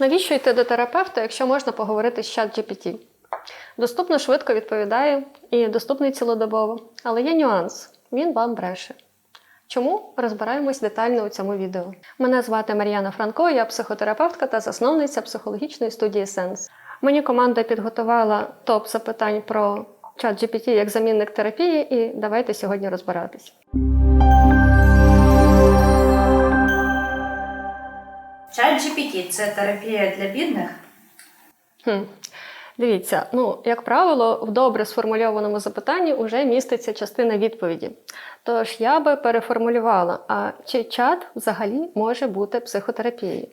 Навіщо йти до терапевта, якщо можна поговорити з чат GPT? Доступно швидко відповідає і доступний цілодобово. Але є нюанс: він вам бреше. Чому розбираємось детально у цьому відео? Мене звати Мар'яна Франко, я психотерапевтка та засновниця психологічної студії Сенс. Мені команда підготувала топ запитань про чат GPT як замінник терапії, і давайте сьогодні розбиратись. Чат GPT – це терапія для бідних. Хм. Дивіться, ну, як правило, в добре сформульованому запитанні вже міститься частина відповіді. Тож я би переформулювала, а чи чат взагалі може бути психотерапією?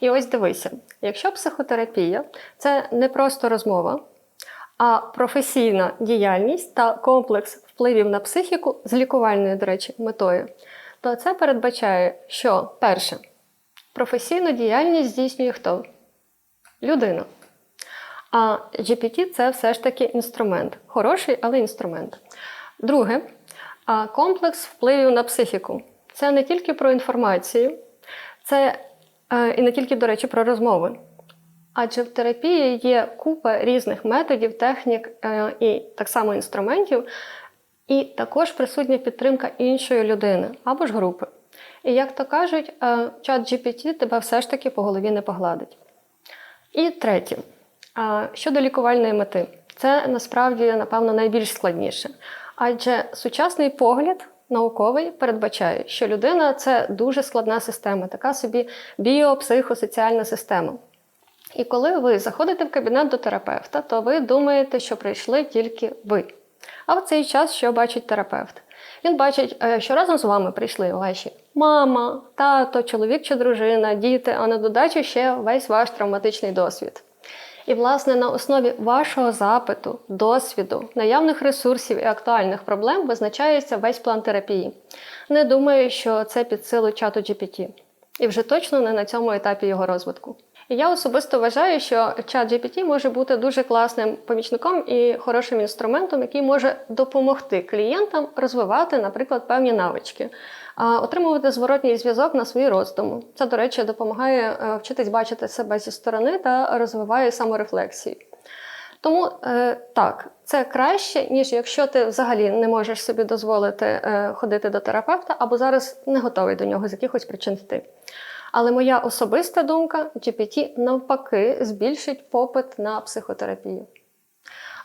І ось дивися: якщо психотерапія це не просто розмова, а професійна діяльність та комплекс впливів на психіку з лікувальною, до речі, метою, то це передбачає, що перше, професійну діяльність здійснює хто? Людина. А GPT це все ж таки інструмент. Хороший, але інструмент. Друге, комплекс впливів на психіку. Це не тільки про інформацію, це е, і не тільки, до речі, про розмови. Адже в терапії є купа різних методів, технік е, і так само інструментів, і також присутня підтримка іншої людини або ж групи. І як то кажуть, е, чат GPT тебе все ж таки по голові не погладить. І третє, а, щодо лікувальної мети, це насправді, напевно, найбільш складніше. Адже сучасний погляд науковий передбачає, що людина це дуже складна система, така собі біопсихосоціальна система. І коли ви заходите в кабінет до терапевта, то ви думаєте, що прийшли тільки ви. А в цей час що бачить терапевт? Він бачить, е, що разом з вами прийшли ваші мама, тато, чоловік чи дружина, діти, а на додачу ще весь ваш травматичний досвід. І, власне, на основі вашого запиту, досвіду, наявних ресурсів і актуальних проблем визначається весь план терапії. Не думаю, що це під силу чату GPT. І вже точно не на цьому етапі його розвитку. І я особисто вважаю, що чат GPT може бути дуже класним помічником і хорошим інструментом, який може допомогти клієнтам розвивати, наприклад, певні навички, отримувати зворотній зв'язок на свої роздуму. Це, до речі, допомагає е, вчитись бачити себе зі сторони та розвиває саморефлексію. Тому е, так, це краще, ніж якщо ти взагалі не можеш собі дозволити е, ходити до терапевта або зараз не готовий до нього з якихось причин йти. Але моя особиста думка, GPT навпаки збільшить попит на психотерапію.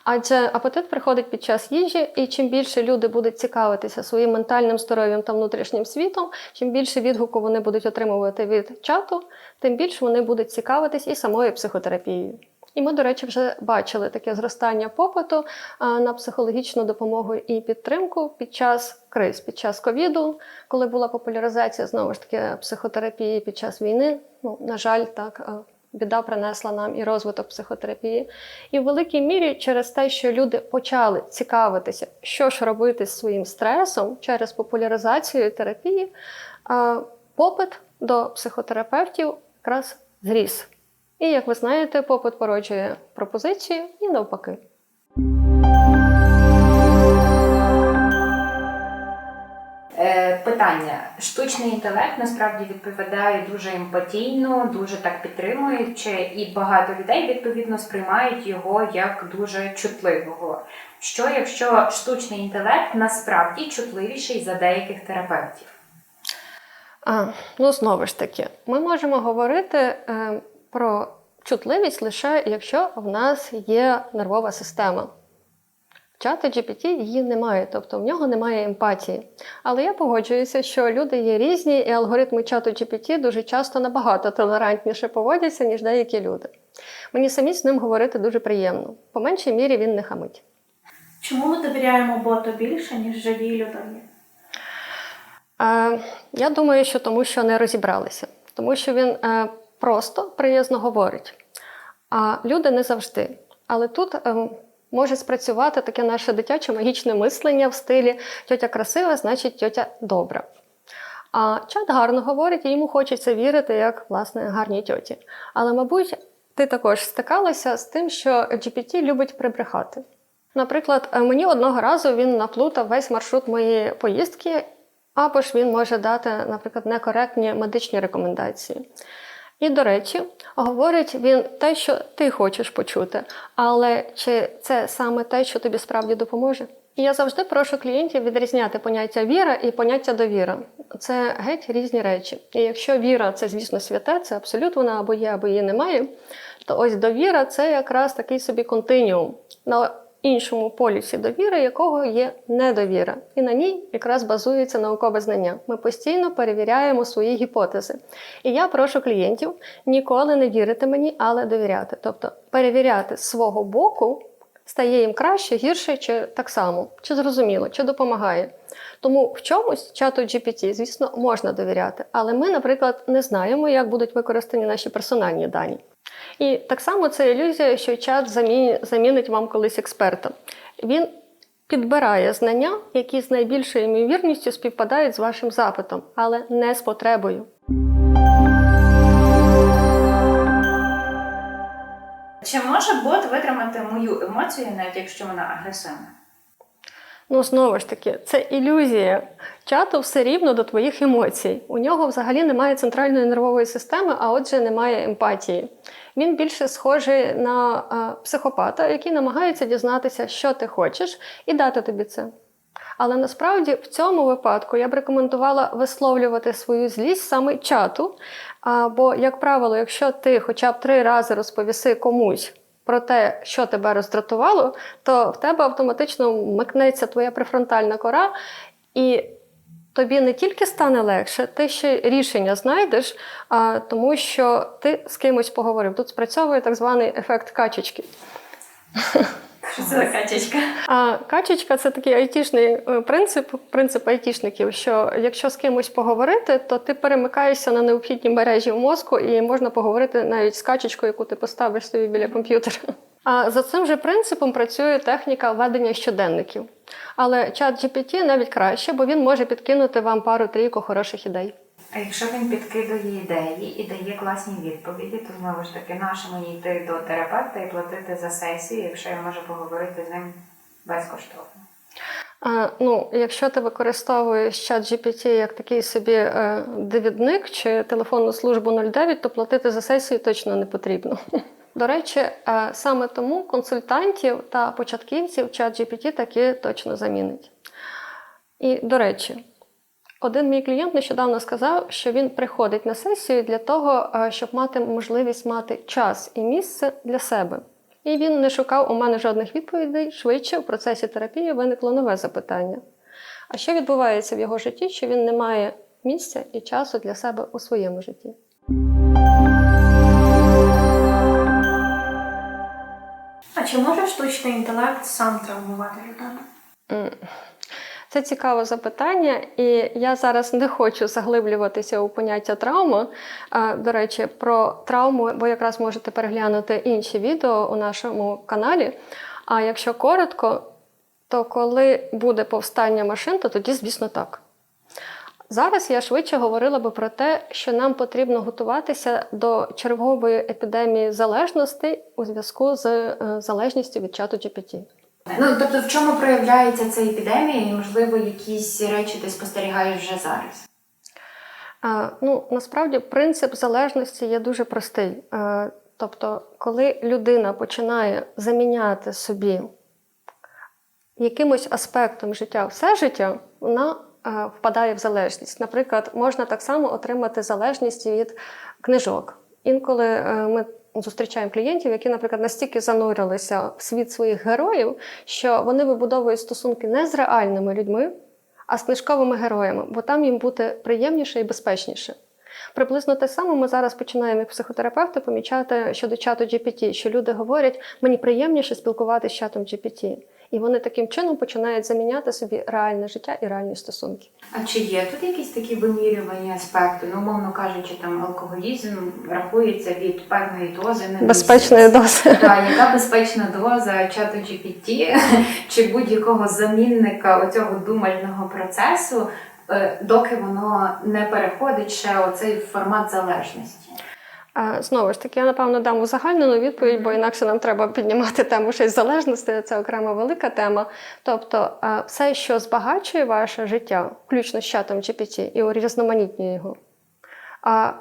Адже апетит приходить під час їжі, і чим більше люди будуть цікавитися своїм ментальним здоров'ям та внутрішнім світом, чим більше відгуку вони будуть отримувати від чату, тим більше вони будуть цікавитись і самою психотерапією. І ми, до речі, вже бачили таке зростання попиту на психологічну допомогу і підтримку під час криз, під час ковіду, коли була популяризація знову ж таки психотерапії під час війни. Ну, на жаль, так біда принесла нам і розвиток психотерапії. І в великій мірі через те, що люди почали цікавитися, що ж робити з своїм стресом через популяризацію терапії, попит до психотерапевтів якраз зріс. І, як ви знаєте, попит породжує пропозицію і навпаки. Е, питання: штучний інтелект насправді відповідає дуже емпатійно, дуже так підтримуючи, і багато людей відповідно сприймають його як дуже чутливого. Що якщо штучний інтелект насправді чутливіший за деяких терапевтів? А, ну, знову ж таки, ми можемо говорити е, про чутливість лише якщо в нас є нервова система. В чата GPT її немає, тобто в нього немає емпатії. Але я погоджуюся, що люди є різні, і алгоритми чату GPT дуже часто набагато толерантніше поводяться, ніж деякі люди. Мені самі з ним говорити дуже приємно. По меншій мірі він не хамить. Чому ми довіряємо боту більше, ніж живій людині? Е, я думаю, що тому, що не розібралися, тому що він е, просто приязно говорить. А люди не завжди. Але тут е, може спрацювати таке наше дитяче магічне мислення в стилі тьотя красива, значить тьотя добра. А чат гарно говорить, і йому хочеться вірити, як власне гарній тьоті. Але, мабуть, ти також стикалася з тим, що GPT любить прибрехати. Наприклад, е, мені одного разу він наплутав весь маршрут моєї поїздки, або ж він може дати, наприклад, некоректні медичні рекомендації. І, до речі, говорить він те, що ти хочеш почути, але чи це саме те, що тобі справді допоможе? І я завжди прошу клієнтів відрізняти поняття віра і поняття довіра. Це геть різні речі. І якщо віра це, звісно, святе, це абсолют вона або є, або її немає, то ось довіра це якраз такий собі континіум. На іншому полюсі довіри, якого є недовіра, і на ній якраз базується наукове знання. Ми постійно перевіряємо свої гіпотези. І я прошу клієнтів ніколи не вірити мені, але довіряти. Тобто перевіряти з свого боку стає їм краще, гірше, чи так само, чи зрозуміло, чи допомагає. Тому в чомусь чату GPT, звісно, можна довіряти, але ми, наприклад, не знаємо, як будуть використані наші персональні дані. І так само це ілюзія, що чат замінить вам колись експерта. Він підбирає знання, які з найбільшою ймовірністю співпадають з вашим запитом, але не з потребою. Чи може бот витримати мою емоцію, навіть якщо вона агресивна? Ну, знову ж таки, це ілюзія. Чату все рівно до твоїх емоцій. У нього взагалі немає центральної нервової системи, а отже, немає емпатії. Він більше схожий на а, психопата, який намагається дізнатися, що ти хочеш, і дати тобі це. Але насправді в цьому випадку я б рекомендувала висловлювати свою злість саме чату. Бо, як правило, якщо ти хоча б три рази розповіси комусь про те, що тебе роздратувало, то в тебе автоматично вмикнеться твоя префронтальна кора, і тобі не тільки стане легше, ти ще рішення знайдеш, а, тому що ти з кимось поговорив. Тут спрацьовує так званий ефект качечки. Що це за качечка? А качечка це такий айтішний е, принцип, принцип айтішників, що якщо з кимось поговорити, то ти перемикаєшся на необхідні мережі в мозку і можна поговорити навіть з качечкою, яку ти поставиш собі біля комп'ютера. А за цим же принципом працює техніка ведення щоденників. Але чат GPT навіть краще, бо він може підкинути вам пару-трійку хороших ідей. А якщо він підкидує ідеї і дає класні відповіді, то знову ж таки наше мені йти до терапевта і платити за сесію, якщо я можу поговорити з ним безкоштовно. А, ну, якщо ти використовуєш чат GPT як такий собі е, довідник чи телефонну службу 09, то платити за сесію точно не потрібно. До речі, е, саме тому консультантів та початківців чат GPT таки точно замінить. І, до речі, один мій клієнт нещодавно сказав, що він приходить на сесію для того, е, щоб мати можливість мати час і місце для себе. І він не шукав у мене жодних відповідей. Швидше в процесі терапії виникло нове запитання. А що відбувається в його житті, що він не має місця і часу для себе у своєму житті? А чи може штучний інтелект сам травмувати людину? Це цікаве запитання, і я зараз не хочу заглиблюватися у поняття травми. До речі, про травму ви якраз можете переглянути інші відео у нашому каналі. А якщо коротко, то коли буде повстання машин, то тоді, звісно, так. Зараз я швидше говорила би про те, що нам потрібно готуватися до чергової епідемії залежностей у зв'язку з е, залежністю від чату GPT. Ну тобто, в чому проявляється ця епідемія, і можливо якісь речі ти спостерігаєш вже зараз? А, ну, насправді принцип залежності є дуже простий. А, тобто, коли людина починає заміняти собі якимось аспектом життя все життя, вона а, впадає в залежність. Наприклад, можна так само отримати залежність від книжок. Інколи е, ми зустрічаємо клієнтів, які, наприклад, настільки занурилися в світ своїх героїв, що вони вибудовують стосунки не з реальними людьми, а з книжковими героями, бо там їм бути приємніше і безпечніше. Приблизно те саме ми зараз починаємо як психотерапевти помічати щодо чату GPT, що люди говорять, мені приємніше спілкуватися з чатом GPT. І вони таким чином починають заміняти собі реальне життя і реальні стосунки. А чи є тут якісь такі вимірювані аспекти? Ну, умовно кажучи, там алкоголізм рахується від певної дози на Безпечної дози. Так, яка безпечна доза чату GPT чи будь-якого замінника оцього думального процесу, е, доки воно не переходить ще оцей формат залежності? Знову ж таки, я напевно дам узагальнену відповідь, бо інакше нам треба піднімати тему й залежності. Це окрема велика тема. Тобто, все, що збагачує ваше життя, включно з чатом GPT, і урізноманітнює його,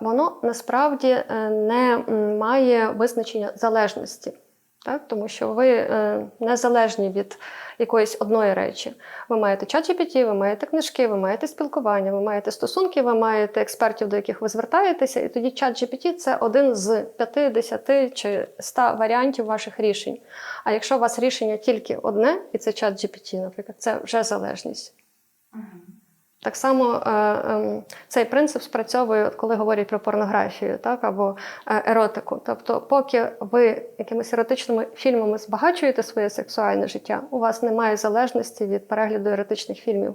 воно насправді е, не має визначення залежності. Так? Тому що ви е, незалежні від якоїсь одної речі. Ви маєте ChatGPT, GPT, ви маєте книжки, ви маєте спілкування, ви маєте стосунки, ви маєте експертів, до яких ви звертаєтеся, і тоді ChatGPT GPT – це один з 50 чи 100 варіантів ваших рішень. А якщо у вас рішення тільки одне, і це ChatGPT, GPT, наприклад, це вже залежність. Так само е, ем, цей принцип спрацьовує, коли говорять про порнографію, так або е, еротику. Тобто, поки ви якимись еротичними фільмами збагачуєте своє сексуальне життя, у вас немає залежності від перегляду еротичних фільмів.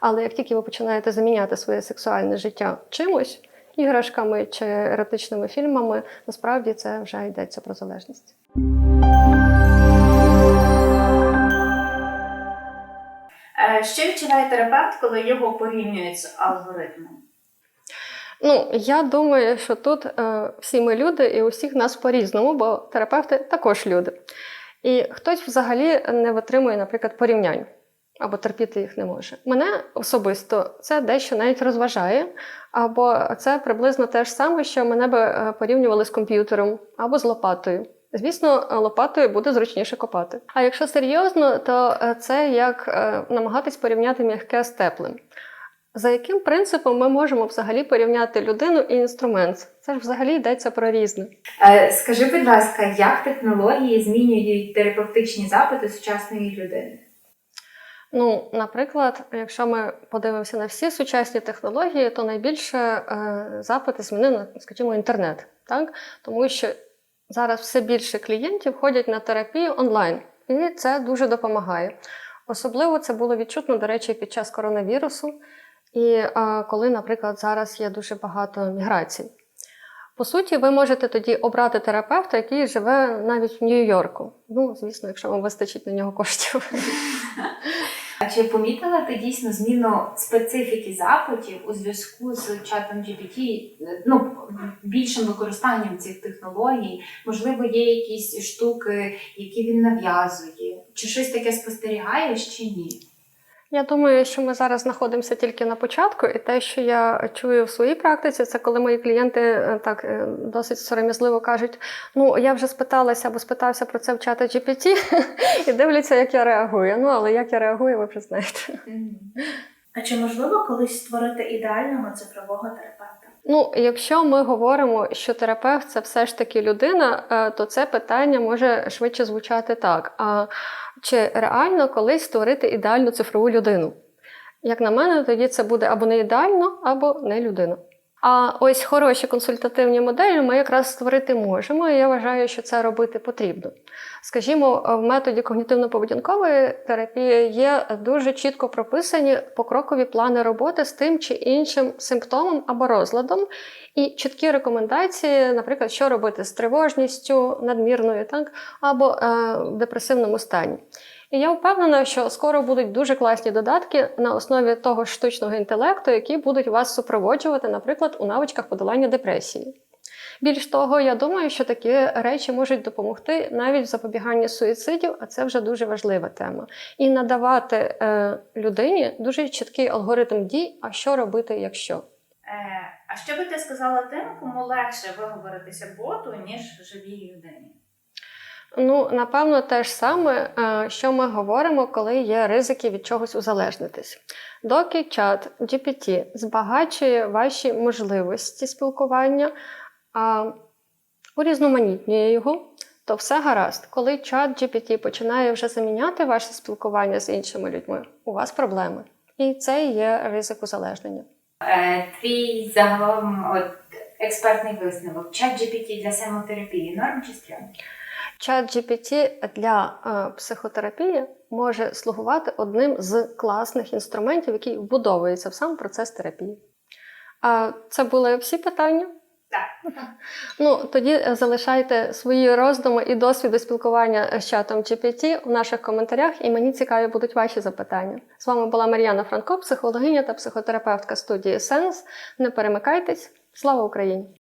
Але як тільки ви починаєте заміняти своє сексуальне життя чимось, іграшками чи еротичними фільмами, насправді це вже йдеться про залежність. Що відчуває терапевт, коли його порівнюють з алгоритмом? Ну, я думаю, що тут е, всі ми люди, і у всіх нас по-різному, бо терапевти також люди. І хтось взагалі не витримує, наприклад, порівнянь або терпіти їх не може. Мене особисто це дещо навіть розважає, або це приблизно те ж саме, що мене би е, порівнювали з комп'ютером або з лопатою. Звісно, е, лопатою буде зручніше копати. А якщо серйозно, то е, це як е, намагатись порівняти м'яке з теплим. За яким принципом ми можемо взагалі порівняти людину і інструмент? Це ж взагалі йдеться про різне. Скажи, будь ласка, як технології змінюють терапевтичні запити сучасної людини? Ну, наприклад, якщо ми подивимося на всі сучасні технології, то найбільше запити змінив, скажімо, інтернет, так? Тому що зараз все більше клієнтів ходять на терапію онлайн, і це дуже допомагає. Особливо це було відчутно, до речі, під час коронавірусу, і е, коли, наприклад, зараз є дуже багато міграцій. По суті, ви можете тоді обрати терапевта, який живе навіть в Нью-Йорку. Ну, звісно, якщо вам вистачить на нього коштів. А чи помітила ти дійсно зміну специфіки запитів у зв'язку з чатом GPT, е, ну, більшим використанням цих технологій? Можливо, є якісь штуки, які він нав'язує? Чи щось таке спостерігаєш, чи ні? Я думаю, що ми зараз знаходимося тільки на початку, і те, що я чую в своїй практиці, це коли мої клієнти е, так е, досить сором'язливо кажуть: ну я вже спиталася або спитався про це в чата GPT, і дивляться, як я реагую. Ну але як я реагую, ви вже знаєте. А чи можливо колись створити ідеального цифрового терапевта? Ну, якщо ми говоримо, що терапевт це все ж таки людина, е, то це питання може швидше звучати так. А чи реально колись створити ідеальну цифрову людину? Як на мене, тоді це буде або не ідеально, або не людина. А ось хороші консультативні моделі ми якраз створити можемо, і я вважаю, що це робити потрібно. Скажімо, в методі когнітивно-поведінкової терапії є дуже чітко прописані покрокові плани роботи з тим чи іншим симптомом або розладом, і чіткі рекомендації, наприклад, що робити з тривожністю, надмірною, так, або е, в депресивному стані. І я впевнена, що скоро будуть дуже класні додатки на основі того ж штучного інтелекту, які будуть вас супроводжувати, наприклад, у навичках подолання депресії. Більш того, я думаю, що такі речі можуть допомогти навіть в запобіганні суїцидів, а це вже дуже важлива тема. І надавати е, людині дуже чіткий алгоритм дій, а що робити, якщо. Е, а що би ти сказала тим, кому легше виговоритися боту, ніж живій людині? Ну, напевно, те ж саме, е, що ми говоримо, коли є ризики від чогось узалежнитись. Доки чат GPT збагачує ваші можливості спілкування, а урізноманітнює його, то все гаразд. Коли чат GPT починає вже заміняти ваше спілкування з іншими людьми, у вас проблеми. І це є ризик узалежнення. Е, Твій загалом от, експертний висновок. Чат GPT для самотерапії норм чи стрьом? Чат GPT для е, психотерапії може слугувати одним з класних інструментів, який вбудовується в сам процес терапії. А це були всі питання? Так. Ну, тоді е, залишайте свої роздуми і досвіди спілкування з чатом GPT у наших коментарях, і мені цікаві будуть ваші запитання. З вами була Мар'яна Франко, психологиня та психотерапевтка студії Сенс. Не перемикайтесь. Слава Україні!